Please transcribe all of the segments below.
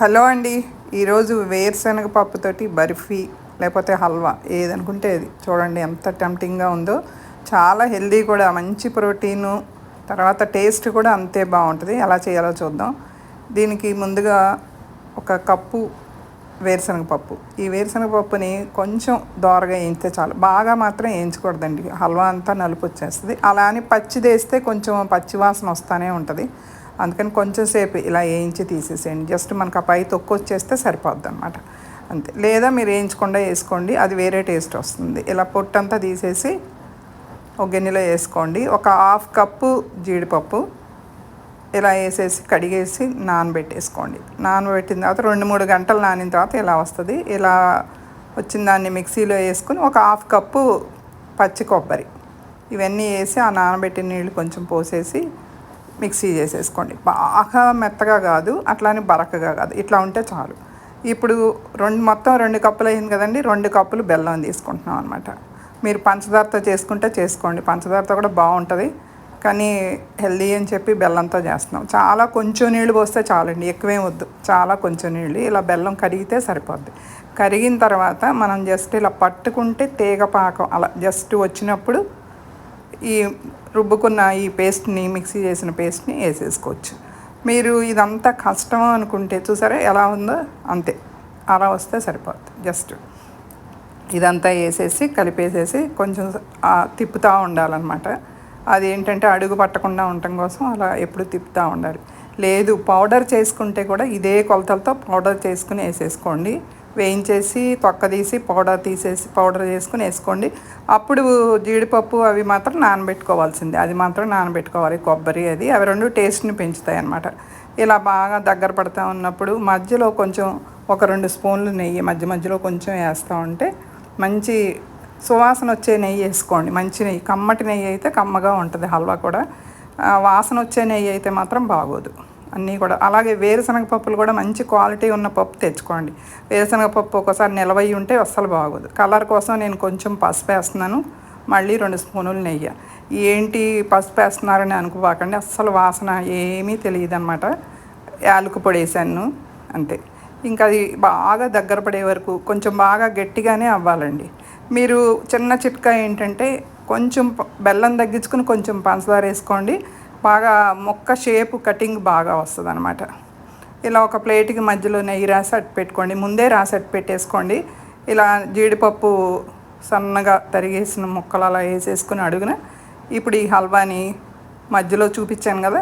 Hello అండి. ఈరోజు వేరుశనగ పప్పుతోటి బర్ఫీ లేకపోతే హల్వా ఏదనుకుంటే అది. చూడండి ఎంత టెంప్టింగ్గా ఉందో. చాలా హెల్దీ కూడా మంచి ప్రోటీను తర్వాత టేస్ట్ కూడా అంతే బాగుంటుంది. ఎలా చేయాలో చూద్దాం. దీనికి ముందుగా ఒక కప్పు వేరుశనగ పప్పు. ఈ వేరుశనగ పప్పుని కొంచెం దోరగా వేయిస్తే చాలు. బాగా మాత్రం వేయించకూడదండి. హల్వా అంతా నలుపు వచ్చేస్తుంది. అలా అని పచ్చిదేస్తే కొంచెం పచ్చి వాసన వస్తూనే ఉంటుంది. అందుకని కొంచెం సేపు ఇలా వేయించి తీసేసేయండి. జస్ట్ మనకు ఆ పై తొక్కు వచ్చేస్తే సరిపోద్ది అనమాట అంతే. లేదా మీరు వేయించకుండా వేసుకోండి అది వేరే టేస్ట్ వస్తుంది. ఇలా పొట్టంతా తీసేసి ఒక గిన్నెలో వేసుకోండి. ఒక హాఫ్ కప్పు జీడిపప్పు ఇలా వేసేసి కడిగేసి నానబెట్టేసుకోండి. నానబెట్టిన తర్వాత రెండు మూడు గంటలు నానిన తర్వాత ఇలా వస్తుంది? ఇలా వచ్చిన దాన్ని మిక్సీలో వేసుకుని ఒక హాఫ్ కప్పు పచ్చి కొబ్బరి ఇవన్నీ వేసి ఆ నానబెట్టిన నీళ్ళు కొంచెం పోసేసి మిక్సీ చేసేసుకోండి. బాగా మెత్తగా కాదు అట్లానే బరకగా కాదు. ఇట్లా ఉంటే చాలు. ఇప్పుడు రెండు మొత్తం రెండు కప్పులు అయింది కదండి రెండు కప్పులు బెల్లం తీసుకుంటున్నాం అనమాట మీరు పంచదారతో చేసుకుంటే చేసుకోండి. పంచదారతో కూడా బాగుంటుంది. కానీ హెల్దీ అని చెప్పి బెల్లంతో చేస్తున్నాం. చాలా కొంచెం నీళ్ళు పోస్తే చాలండి ఎక్కువేం వద్దు. చాలా కొంచెం నీళ్ళు. ఇలా బెల్లం కరిగితే సరిపోద్ది. కరిగిన తర్వాత మనం జస్ట్ ఇలా పట్టుకుంటే తీగ పాకం అలా జస్ట్ వచ్చినప్పుడు ఈ రుబ్బుకున్న ఈ పేస్ట్ని మిక్సీ చేసిన పేస్ట్ని వేసేసుకోవచ్చు. మీరు ఇదంతా కష్టం అనుకుంటే చూసారా ఎలా ఉందో? అంతే. అలా వస్తే సరిపోతుంది జస్ట్ ఇదంతా వేసేసి కలిపేసేసి కొంచెం తిప్పుతూ ఉండాలన్నమాట. అది ఏంటంటే అడుగు పట్టకుండా ఉండటం కోసం అలా ఎప్పుడు తిప్పుతూ ఉండాలి. లేదు పౌడర్ చేసుకుంటే కూడా ఇదే కొలతలతో పౌడర్ చేసుకుని వేసేసుకోండి. వేయించేసి తొక్క తీసి పౌడర్ తీసేసి పౌడర్ చేసుకుని వేసుకోండి. అప్పుడు జీడిపప్పు అవి మాత్రం నానబెట్టుకోవాల్సిందే. అది మాత్రం నానబెట్టుకోవాలి. కొబ్బరి అది. అవి రెండు టేస్ట్ని పెంచుతాయి అన్నమాట ఇలా బాగా దగ్గర పడుతూ ఉన్నప్పుడు మధ్యలో కొంచెం ఒక రెండు స్పూన్లు నెయ్యి మధ్య మధ్యలో కొంచెం వేస్తూ ఉంటే మంచి సువాసన వచ్చే నెయ్యి వేసుకోండి. మంచి నెయ్యి కమ్మటి నెయ్యి అయితే కమ్మగా ఉంటుంది హల్వా కూడా. వాసన వచ్చే నెయ్యి అయితే మాత్రం బాగోదు. అన్నీ కూడా. అలాగే వేరుశనగ పప్పులు కూడా మంచి క్వాలిటీ ఉన్న పప్పు తెచ్చుకోండి. వేరుశనగ పప్పు ఒకసారి నిలవయి ఉంటే అస్సలు బాగోదు. కలర్ కోసం నేను కొంచెం పసుపు వేస్తున్నాను. మళ్ళీ రెండు స్పూనులు నెయ్యి. ఏంటి పసుపు వేస్తున్నారని అనుకోవాకండి అస్సలు వాసన ఏమీ తెలియదు అనమాట యాలకు పొడి వేసాను. అంతే. ఇంకా అది బాగా దగ్గర పడే వరకు కొంచెం బాగా గట్టిగానే అవ్వాలండి. మీరు చిన్న చిట్కా ఏంటంటే కొంచెం బెల్లం తగ్గించుకుని కొంచెం పంచదార వేసుకోండి. బాగా మొక్క షేపు కటింగ్ బాగా వస్తుంది అనమాట ఇలా ఒక ప్లేట్కి మధ్యలో నెయ్యి రాసి అట్టు పెట్టుకోండి. ముందే రాసి అట్టు పెట్టేసుకోండి. ఇలా జీడిపప్పు సన్నగా తరిగేసిన ముక్కలు అలా వేసేసుకుని అడుగున ఇప్పుడు ఈ హల్వాని మధ్యలో చూపించాను కదా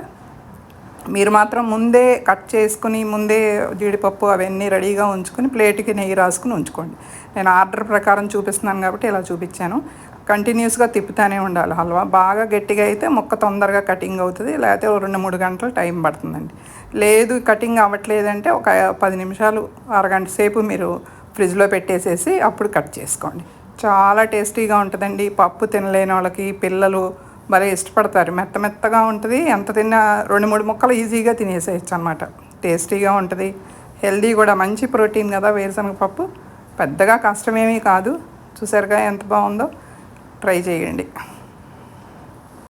మీరు మాత్రం ముందే కట్ చేసుకుని ముందే జీడిపప్పు అవన్నీ రెడీగా ఉంచుకొని ప్లేట్కి నెయ్యి రాసుకుని ఉంచుకోండి. నేను ఆర్డర్ ప్రకారం చూపిస్తున్నాను కాబట్టి ఇలా చూపించాను. కంటిన్యూస్గా తిప్పుతూనే ఉండాలి హల్వా. బాగా గట్టిగా అయితే మొక్క తొందరగా కటింగ్ అవుతుంది లేకపోతే రెండు మూడు గంటలు టైం పడుతుందండి. లేదు కటింగ్ అవ్వట్లేదంటే ఒక పది నిమిషాలు అరగంట సేపు మీరు ఫ్రిడ్జ్లో పెట్టేసేసి అప్పుడు కట్ చేసుకోండి. చాలా టేస్టీగా ఉంటుందండి. పప్పు తినలేని వాళ్ళకి పిల్లలు భలే ఇష్టపడతారు. మెత్త మెత్తగా ఉంటుంది. ఎంత తిన్నా రెండు మూడు ముక్కలు ఈజీగా తినేసేయచ్చు అనమాట టేస్టీగా ఉంటుంది. హెల్దీ కూడా. మంచి ప్రోటీన్ కదా వేరుశనగ పప్పు. పెద్దగా కష్టమేమీ కాదు. చూసారుగా ఎంత బాగుందో? ట్రై చేయండి.